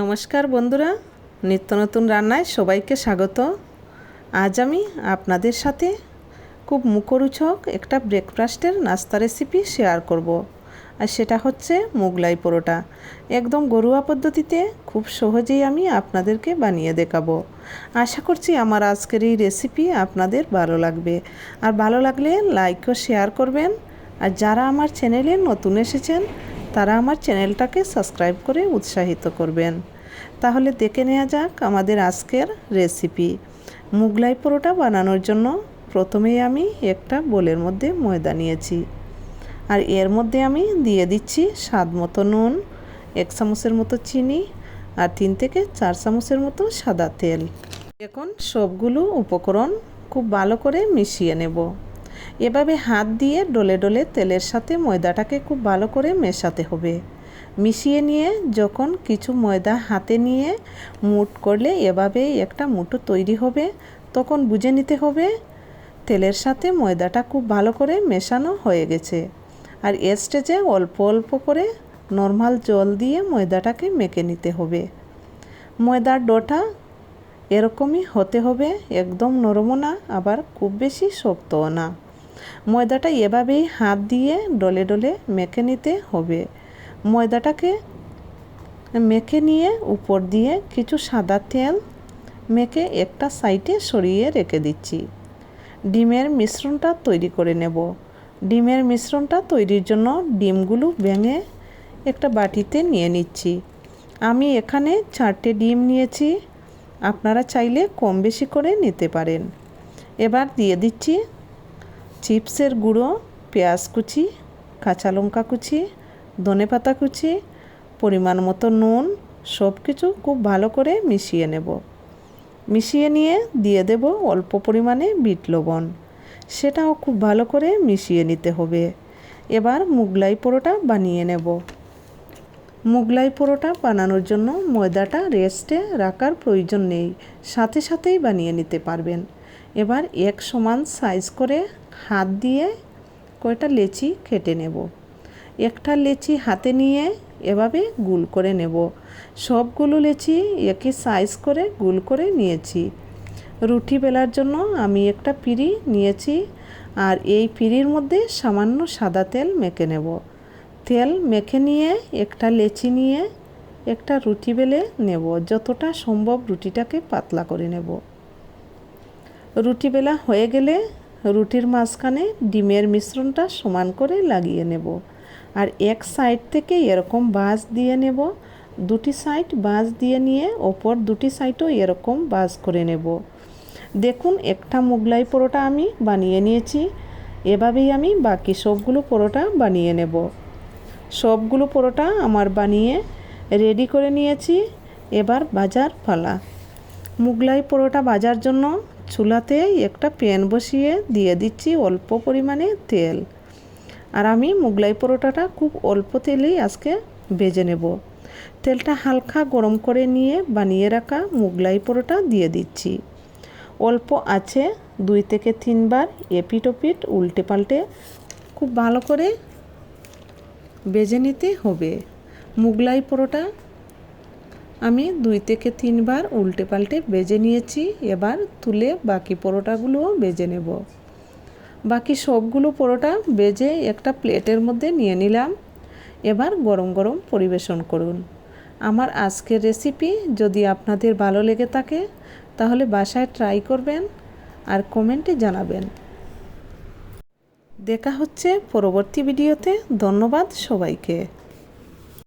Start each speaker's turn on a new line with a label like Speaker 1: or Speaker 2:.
Speaker 1: নমস্কার বন্ধুরা, নিত্য নতুন রান্নায় সবাইকে স্বাগত। আজ আমি আপনাদের সাথে খুব মুখরোচক একটা ব্রেকফাস্টের নাস্তা রেসিপি শেয়ার করব। আর সেটা হচ্ছে মোগলাই পরোটা। একদম ঘরোয়া পদ্ধতিতে খুব সহজেই আমি আপনাদেরকে বানিয়ে দেখাবো। আশা করছি আমার আজকের এই রেসিপি আপনাদের ভালো লাগবে। আর ভালো লাগলে লাইক ও শেয়ার করবেন। আর যারা আমার চ্যানেলে নতুন এসেছেন তারা আমার চ্যানেলটাকে সাবস্ক্রাইব করে উৎসাহিত করবেন। তাহলে দেখে নেওয়া যাক আমাদের আজকের রেসিপি। মুগলাই পরোটা বানানোর জন্য প্রথমেই আমি একটা বোলের মধ্যে ময়দা নিয়েছি। আর এর মধ্যে আমি দিয়ে দিচ্ছি স্বাদ মতো নুন, এক চামচের মতো চিনি আর তিন থেকে চার চামচের মতো সাদা তেল। এখন সবগুলো উপকরণ খুব ভালো করে মিশিয়ে নেব। এভাবে হাত দিয়ে ডলে ডলে তেলের সাথে ময়দাটাকে খুব ভালো করে মেশাতে হবে। মিশিয়ে নিয়ে যখন কিছু ময়দা হাতে নিয়ে মুট করলে এভাবেই একটা মুঠো তৈরি হবে, তখন বুঝে নিতে হবে তেলের সাথে ময়দাটা খুব ভালো করে মেশানো হয়ে গেছে। আর এ স্টেজে অল্প অল্প করে নর্মাল জল দিয়ে ময়দাটাকে মেখে নিতে হবে। ময়দার ডোটা এরকমই হতে হবে, একদম নরমও না, আবার খুব বেশি শক্তও না। ময়দাটা এভাবেই হাত দিয়ে ডলে ডলে মেখে নিতে হবে। ময়দাটাকে মেখে নিয়ে উপর দিয়ে কিছু সাদা তেল মেখে একটা সাইডে সরিয়ে রেখে দিচ্ছি। ডিমের মিশ্রণটা তৈরি করে নেব। ডিমের মিশ্রণটা তৈরির জন্য ডিমগুলো ভেঙে একটা বাটিতে নিয়ে নিচ্ছি। আমি এখানে চারটে ডিম নিয়েছি। আপনারা চাইলে কম বেশি করে নিতে পারেন। এবার দিয়ে দিচ্ছি চিপসের গুঁড়ো, পেঁয়াজ কুচি, কাঁচা লঙ্কা কুচি, ধনে পাতা কুচি, পরিমাণ মতো নুন সব কিছু খুব ভালো করে মিশিয়ে নেব। মিশিয়ে নিয়ে দিয়ে দেব অল্প পরিমাণে বিট লবণ। সেটাও খুব ভালো করে মিশিয়ে নিতে হবে। এবার মুগলাই পরোটা বানিয়ে নেব। মুগলাই পরোটা বানানোর জন্য ময়দাটা রেস্টে রাখার প্রয়োজন নেই। সাথে সাথেই বানিয়ে নিতে পারবেন। এবার এক সমান সাইজ করে হাত দিয়ে কয়টা লেচি কেটে নেব? একটা লেচি হাতে নিয়ে এভাবে গুল করে নেব। সবগুলো লেচি একই সাইজ করে গুল করে নিয়েছি। রুটি বেলার জন্য আমি একটা পিড়ি নিয়েছি আর এই পিড়ির মধ্যে সামান্য সাদা তেল মেখে নেব। তেল মেখে নিয়ে একটা লেচি নিয়ে একটা রুটি বেলে নেব। যতটা সম্ভব রুটিটাকে পাতলা করে নেব। রুটি বেলা হয়ে গেলে রুটির মাঝখানে ডিমের মিশ্রণটা সমান করে লাগিয়ে নেব। আর এক সাইড থেকে এরকম বাঁশ দিয়ে নেব। দুটি সাইড বাঁশ দিয়ে নিয়ে ওপর দুটি সাইডও এরকম বাঁশ করে নেব। দেখুন, একটা মোগলাই পরোটা আমি বানিয়ে নিয়েছি। এভাবেই আমি বাকি সবগুলো পরোটা বানিয়ে নেব। সবগুলো পরোটা আমার বানিয়ে রেডি করে নিয়েছি। এবার বাজার ফালা মুগলাই পরোটা বাজার জন্য চুলাতে একটা প্যান বসিয়ে দিয়ে দিচ্ছি অল্প পরিমাণে তেল। আর আমি মুগলাই পরোটাটা খুব অল্প তেলেই আজকে ভেজে নেব। তেলটা হালকা গরম করে নিয়ে বানিয়ে রাখা মুগলাই পরোটা দিয়ে দিচ্ছি। অল্প আছে দুই থেকে তিনবার এপিট ওপিট উল্টে পাল্টে খুব ভালো করে বেজে নিতে হবে। মুগলাই পরোটা আমি দুই থেকে তিনবার উল্টে পাল্টে বেজে নিয়েছি, এবার তুলে বাকি পরোটাগুলোও বেজে নেব। বাকি সবগুলো পরোটা বেজে একটা প্লেটের মধ্যে নিয়ে নিলাম। এবার গরম গরম পরিবেশন করুন। আমার আজকের রেসিপি যদি আপনাদের ভালো লেগে থাকে, তাহলে বাসায় ট্রাই করবেন আর কমেন্টে জানাবেন। দেখা হচ্ছে পরবর্তী ভিডিওতে। ধন্যবাদ সবাইকে।